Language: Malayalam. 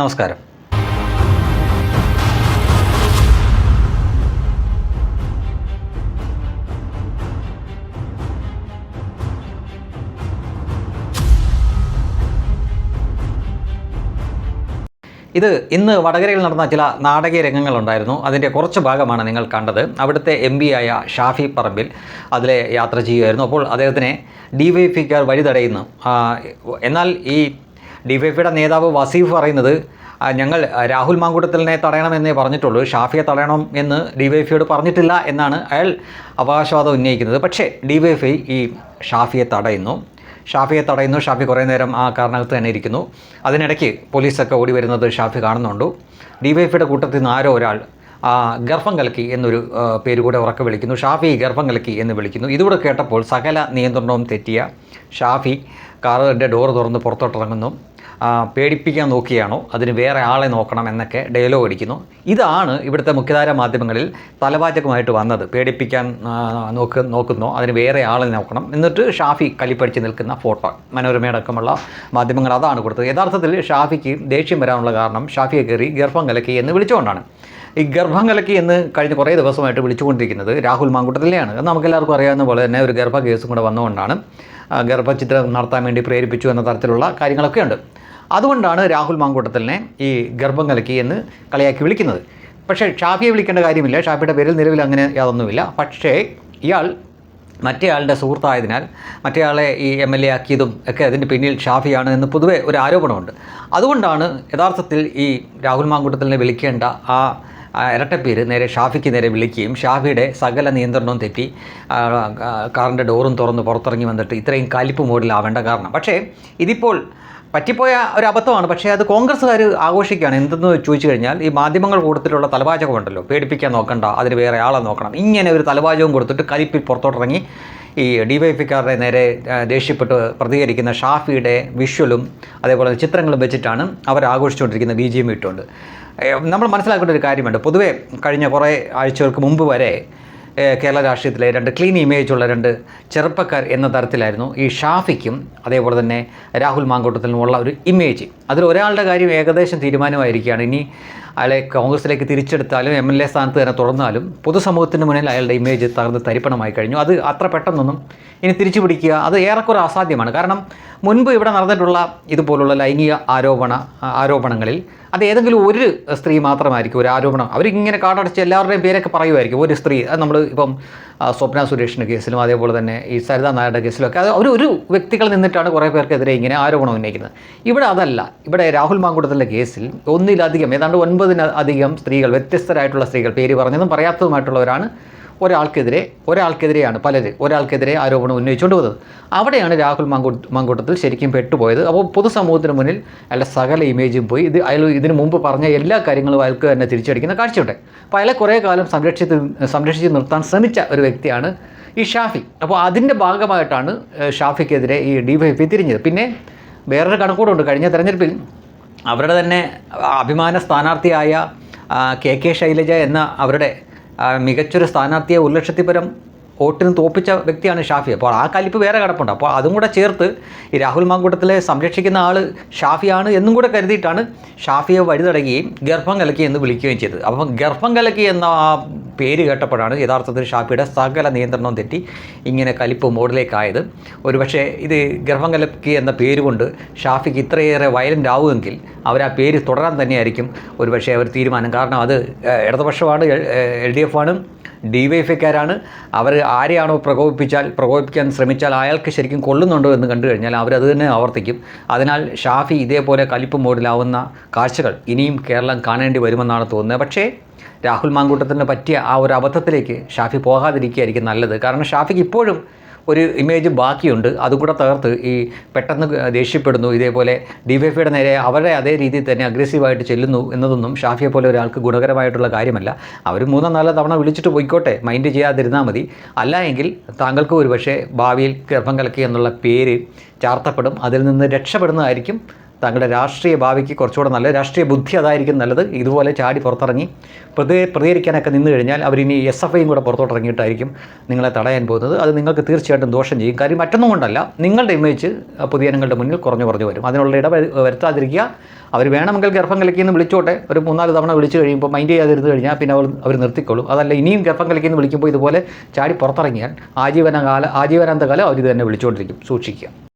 നമസ്കാരം. ഇത് ഇന്ന് വടകരയിൽ നടന്ന ചില നാടകീയ രംഗങ്ങളുണ്ടായിരുന്നു. അതിന്റെ കുറച്ച് ഭാഗമാണ് നിങ്ങൾ കണ്ടത്. അവിടുത്തെ എം പി ആയ ഷാഫി പറമ്പിൽ അതിലെ യാത്ര ചെയ്യുമായിരുന്നു അപ്പോൾ അദ്ദേഹത്തിനെ ഡി വൈ പിക്കാർ വഴി തടയുന്നു എന്നാൽ ഈ ഡി വൈ പിയുടെ നേതാവ് വസീഫ് പറയുന്നത് ഞങ്ങൾ രാഹുൽ മാങ്കൂട്ടത്തിലിനെ തടയണമെന്നേ പറഞ്ഞിട്ടുള്ളൂ ഷാഫിയെ തടയണം എന്ന് ഡി വൈ ഫിയോട് പറഞ്ഞിട്ടില്ല എന്നാണ് അയാൾ അവകാശവാദം ഉന്നയിക്കുന്നത്. പക്ഷേ ഡി വൈ ഫൈ ഈ ഷാഫിയെ തടയുന്നു. ഷാഫിയെ തടയുന്നു ഷാഫി കുറേ നേരം ആ കാരണത്ത് തന്നെ ഇരിക്കുന്നു. അതിനിടയ്ക്ക് പോലീസൊക്കെ ഓടി വരുന്നത് ഷാഫി കാണുന്നുണ്ട്. ഡി വൈ ഫിയുടെ കൂട്ടത്തിൽ നിന്ന് ആരോ ഒരാൾ ഗർഭം കലക്കി എന്നൊരു പേര് കൂടെ ഉറക്കെ വിളിക്കുന്നു. ഷാഫി ഗർഭം കലക്കി എന്ന് വിളിക്കുന്നു. ഇതുകൂടെ കേട്ടപ്പോൾ സകല നിയന്ത്രണവും തെറ്റിയ ഷാഫി കാറിന്റെ ഡോർ തുറന്ന് പുറത്തോട്ടിറങ്ങുന്നു. പേടിപ്പിക്കാൻ നോക്കിയാണോ? അതിന് വേറെ ആളെ നോക്കണം എന്നൊക്കെ ഡയലോഗ് അടിക്കുന്നു. ഇതാണ് ഇവിടുത്തെ മുഖ്യധാര മാധ്യമങ്ങളിൽ തലവാചകമായിട്ട് വന്നത്. പേടിപ്പിക്കാൻ നോക്ക് നോക്കുന്നു? അതിന് വേറെ ആളെ നോക്കണം. എന്നിട്ട് ഷാഫി കലിപ്പടിച്ച് നിൽക്കുന്ന ഫോട്ടോ. മനോരമയടക്കമുള്ള മാധ്യമങ്ങൾ അതാണ് കൊടുത്തത്. യഥാർത്ഥത്തിൽ ഷാഫിക്ക് ദേഷ്യം വരാനുള്ള കാരണം ഷാഫിയെ കയറി ഗർഭം കലക്കി എന്ന് വിളിച്ചുകൊണ്ടാണ്. ഈ ഗർഭം കലക്കി എന്ന് കഴിഞ്ഞ കുറേ ദിവസമായിട്ട് വിളിച്ചുകൊണ്ടിരിക്കുന്നത് രാഹുൽ മാങ്കുട്ടത്തിലെയാണ്. അത് നമുക്കെല്ലാവർക്കും അറിയാവുന്ന പോലെ തന്നെ ഒരു ഗർഭ കേസും കൂടെ വന്നുകൊണ്ടാണ് ഗർഭചിത്രം നടത്താൻ വേണ്ടി പ്രേരിപ്പിച്ചു എന്ന തരത്തിലുള്ള കാര്യങ്ങളൊക്കെ ഉണ്ട് അതുകൊണ്ടാണ് രാഹുൽ മാങ്കൂട്ടത്തിലിനെ ഈ ഗർഭം കലക്കി എന്ന് കളിയാക്കി വിളിക്കുന്നത്. പക്ഷേ ഷാഫിയെ വിളിക്കേണ്ട കാര്യമില്ല. ഷാഫിയുടെ പേരിൽ നിലവിൽ അങ്ങനെ യാതൊന്നുമില്ല. പക്ഷേ ഇയാൾ മറ്റേയാളുടെ സുഹൃത്തായതിനാൽ മറ്റേയാളെ ഈ എം എൽ എ ആക്കിയതും ഒക്കെ അതിന്റെ പിന്നിൽ ഷാഫിയാണ് എന്ന് പൊതുവെ ഒരു ആരോപണമുണ്ട്. അതുകൊണ്ടാണ് യഥാർത്ഥത്തിൽ ഈ രാഹുൽ മാങ്കൂട്ടത്തിലിനെ വിളിക്കേണ്ട ആ ഇരട്ടപ്പേര് നേരെ ഷാഫിക്ക് നേരെ വിളിക്കുകയും ഷാഫിയുടെ സകല നിയന്ത്രണവും തെറ്റി കാറിന്റെ ഡോറും തുറന്ന് പുറത്തിറങ്ങി വന്നിട്ട് ഇത്രയും കലിപ്പ് മോഡിലാവേണ്ട കാരണം. പക്ഷേ ഇതിപ്പോൾ പറ്റിപ്പോയ ഒരു അബദ്ധമാണ്. പക്ഷേ അത് കോൺഗ്രസ്സുകാർ ആഘോഷിക്കുകയാണ്. എന്തെന്ന് ചോദിച്ചു കഴിഞ്ഞാൽ ഈ മാധ്യമങ്ങൾ കൂട്ടത്തിലുള്ള തലവാചകമുണ്ടല്ലോ. പേടിപ്പിക്കാൻ നോക്കണ്ട. അതിന് വേറെ ആളെ നോക്കണം. ഇങ്ങനെ ഒരു തലവാചകം കൊടുത്തിട്ട് കലിപ്പിൽ പുറത്തോട്ടിറങ്ങി ഈ ഡി വൈ പിക്കാരുടെ നേരെ ദേഷ്യപ്പെട്ട് പ്രതികരിക്കുന്ന ഷാഫിയുടെ വിഷ്വലും അതേപോലെ ചിത്രങ്ങളും വെച്ചിട്ടാണ് അവർ ആഘോഷിച്ചുകൊണ്ടിരിക്കുന്ന ബി ജി എം ഇട്ടുകൊണ്ട് നമ്മൾ മനസ്സിലാക്കേണ്ട ഒരു കാര്യമുണ്ട്. പൊതുവേ കഴിഞ്ഞ കുറേ ആഴ്ചകൾക്ക് മുമ്പ് വരെ കേരള രാഷ്ട്രീയത്തിലെ രണ്ട് ക്ലീൻ ഇമേജ് ഉള്ള രണ്ട് ചെറുപ്പക്കാർ എന്ന തരത്തിലായിരുന്നു ഈ ഷാഫിക്കും അതേപോലെ തന്നെ രാഹുൽ മാങ്കോട്ടത്തിനുമുള്ള ഒരു ഇമേജ് അതിൽ ഒരാളുടെ കാര്യം ഏകദേശം തീരുമാനമായിരിക്കുകയാണ്. ഇനി അയാളെ കോൺഗ്രസിലേക്ക് തിരിച്ചെടുത്താലും എം എൽ എ സ്ഥാനത്ത് തന്നെ തുടർന്നാലും പൊതുസമൂഹത്തിന് മുന്നിൽ അയാളുടെ ഇമേജ് തകർന്ന് തരിപ്പണമായി കഴിഞ്ഞു. അത് അത്ര പെട്ടെന്നൊന്നും ഇനി തിരിച്ചു പിടിക്കുക അത് ഏറെക്കുറെ അസാധ്യമാണ്. കാരണം മുൻപ് ഇവിടെ നടന്നിട്ടുള്ള ഇതുപോലുള്ള ലൈംഗിക ആരോപണ ആരോപണങ്ങളിൽ അത് ഏതെങ്കിലും ഒരു സ്ത്രീ മാത്രമായിരിക്കും ഒരു ആരോപണം. അവരിങ്ങനെ കാടടച്ച് എല്ലാവരുടെയും പേരൊക്കെ പറയുമായിരിക്കും ഒരു സ്ത്രീ. അത് നമ്മൾ ഇപ്പം സ്വപ്ന സുരേഷിന്റെ കേസിലും അതേപോലെ തന്നെ ഈ സരിത നായരുടെ കേസിലൊക്കെ. അത് ഒരു ഒരു വ്യക്തികൾ നിന്നിട്ടാണ് കുറേ പേർക്കെതിരെ ഇങ്ങനെ ആരോപണം ഉന്നയിക്കുന്നത്. ഇവിടെ അതല്ല. ഇവിടെ രാഹുൽ മാങ്കുടത്തിന്റെ കേസിൽ ഒന്നിലധികം ഏതാണ്ട് ഒൻപതിനധികം സ്ത്രീകൾ വ്യത്യസ്തരായിട്ടുള്ള സ്ത്രീകൾ പേര് പറഞ്ഞതും പറയാത്തതുമായിട്ടുള്ളവരാണ് ഒരാൾക്കെതിരെ ഒരാൾക്കെതിരെയാണ് പലര് ഒരാൾക്കെതിരെ ആരോപണം ഉന്നയിച്ചുകൊണ്ട് പോകുന്നത്. അവിടെയാണ് രാഹുൽ മങ്കൂട്ട് മങ്കൂട്ടത്തിൽ ശരിക്കും പെട്ടുപോയത്. അപ്പോൾ പൊതുസമൂഹത്തിന് മുന്നിൽ അയാളുടെ സകല ഇമേജും പോയി. ഇത് അയാൾ ഇതിനു മുമ്പ് പറഞ്ഞ എല്ലാ കാര്യങ്ങളും അയാൾക്ക് തന്നെ തിരിച്ചടിക്കുന്ന കാഴ്ചയുണ്ട്. അപ്പോൾ അയാളെ കുറേ കാലം സംരക്ഷിച്ച് സംരക്ഷിച്ച് നിർത്താൻ ശ്രമിച്ച ഒരു വ്യക്തിയാണ് ഈ ഷാഫി. അപ്പോൾ അതിന്റെ ഭാഗമായിട്ടാണ് ഷാഫിക്കെതിരെ ഈ ഡി വൈ പി തിരിഞ്ഞത്. പിന്നെ വേറൊരു കണക്കൂടുണ്ട്. കഴിഞ്ഞ തെരഞ്ഞെടുപ്പിൽ അവരുടെ തന്നെ അഭിമാന സ്ഥാനാർത്ഥിയായ കെ കെ ശൈലജ എന്ന അവരുടെ മികച്ചൊരു സ്ഥാനാർത്ഥിയെ ഒരു ലക്ഷത്തിൽ പരം വോട്ടിന് തോപ്പിച്ച വ്യക്തിയാണ് ഷാഫി. അപ്പോൾ ആ കലിപ്പ് വേറെ കിടപ്പുണ്ട്. അപ്പോൾ അതും കൂടെ ചേർത്ത് ഈ രാഹുൽ മാങ്കൂട്ടത്തിലെ സംരക്ഷിക്കുന്ന ആൾ ഷാഫിയാണ് എന്നും കൂടെ കരുതിയിട്ടാണ് ഷാഫിയെ വഴിതടയുകയും ഗർഭം കലക്കി എന്ന് വിളിക്കുകയും ചെയ്തത്. അപ്പം ഗർഭം കലക്കി എന്ന ആ പേര് കേട്ടപ്പോഴാണ് യഥാർത്ഥത്തിൽ ഷാഫിയുടെ സകല നിയന്ത്രണവും തെറ്റി ഇങ്ങനെ കലിപ്പ് മോഡിലേക്കായത്. ഒരുപക്ഷെ ഇത് ഗർഭം കലക്കി എന്ന പേര് കൊണ്ട് ഷാഫിക്ക് ഇത്രയേറെ വയലന്റ് ആവുമെങ്കിൽ അവർ ആ പേര് തുടരാൻ തന്നെയായിരിക്കും. ഒരുപക്ഷെ അവർ തീരുമാനം. കാരണം അത് ഇടതുപക്ഷമാണ് എൽ ഡി എഫ് ആണ്. ഡി വൈ എഫ്ഐക്കാരാണ് അവർ ആരെയാണോ പ്രകോപിപ്പിച്ചാൽ പ്രകോപിപ്പിക്കാൻ ശ്രമിച്ചാൽ അയാൾക്ക് ശരിക്കും കൊള്ളുന്നുണ്ടോ എന്ന് കണ്ടു കഴിഞ്ഞാൽ അവരത് തന്നെ ആവർത്തിക്കും. അതിനാൽ ഷാഫി ഇതേപോലെ കലിപ്പ് മോഡിലാവുന്ന കാഴ്ചകൾ ഇനിയും കേരളം കാണേണ്ടി വരുമെന്നാണ് തോന്നുന്നത്. പക്ഷേ രാഹുൽ മാങ്കൂട്ടത്തിന് പറ്റിയ ആ ഒരു അബദ്ധത്തിലേക്ക് ഷാഫി പോകാതിരിക്കുകയായിരിക്കും നല്ലത്. കാരണം ഷാഫിക്ക് ഇപ്പോഴും ഒരു ഇമേജ് ബാക്കിയുണ്ട്. അതും കൂടെ തകർത്ത് ഈ പെട്ടെന്ന് ദേഷ്യപ്പെടുന്നു. ഇതേപോലെ ഡിവൈഫൈയുടെ നേരെ അവരുടെ അതേ രീതിയിൽ തന്നെ അഗ്രസീവായിട്ട് ചെല്ലുന്നു എന്നതൊന്നും ഷാഫിയെ പോലെ ഒരാൾക്ക് ഗുണകരമായിട്ടുള്ള കാര്യമല്ല. അവർ മൂന്നോ നാലോ തവണ വിളിച്ചിട്ട് പോയിക്കോട്ടെ മൈൻഡ് ചെയ്യാതിരുന്നാൽ മതി. അല്ല എങ്കിൽ താങ്കൾക്ക് ഒരുപക്ഷെ ഭാവിയിൽ ഗർഭം കലക്കി എന്നുള്ള പേര് ചാർത്തപ്പെടും. അതിൽ നിന്ന് രക്ഷപ്പെടുന്നതായിരിക്കും താങ്കളുടെ രാഷ്ട്രീയ ഭാവിക്ക് കുറച്ചുകൂടെ നല്ല രാഷ്ട്രീയ ബുദ്ധി അതായിരിക്കും നല്ലത്. ഇതുപോലെ ചാടി പുറത്തിറങ്ങി പ്രതി പ്രതികരിക്കാനൊക്കെ നിന്ന് കഴിഞ്ഞാൽ അവരിനി എസ് എഫ് ഐയും കൂടെ പുറത്തോട്ട് ഇറങ്ങിയിട്ടായിരിക്കും നിങ്ങളെ തടയാൻ പോകുന്നത്. അത് നിങ്ങൾക്ക് തീർച്ചയായിട്ടും ദോഷം ചെയ്യും. കാര്യം മറ്റൊന്നും കൊണ്ടല്ല. നിങ്ങളുടെ ഇമേജ് പൊതുജനങ്ങളുടെ മുന്നിൽ കുറഞ്ഞു കുറഞ്ഞു വരും. അതിനുള്ള ഇട വരുത്താതിരിക്കുക. അവർ വേണമെങ്കിൽ ഗർഭം കലക്കിയെന്ന് വിളിച്ചോട്ടെ. ഒരു മൂന്നാൽ തവണ വിളിച്ചു കഴിയുമ്പോൾ മൈൻഡ് ചെയ്യാതിരുന്ന് കഴിഞ്ഞാൽ പിന്നെ അവർ അവർ നിർത്തിക്കൊള്ളും അതല്ല ഇനിയും ഗർഭം കലക്കിയെന്ന് വിളിക്കുമ്പോൾ ഇതുപോലെ ചാടി പുറത്തിറങ്ങിയാൽ ആജീവന കാല ആജീവനാന്ത കാലം അവർ ഇത് തന്നെ വിളിച്ചുകൊണ്ടിരിക്കും സൂക്ഷിക്കുക.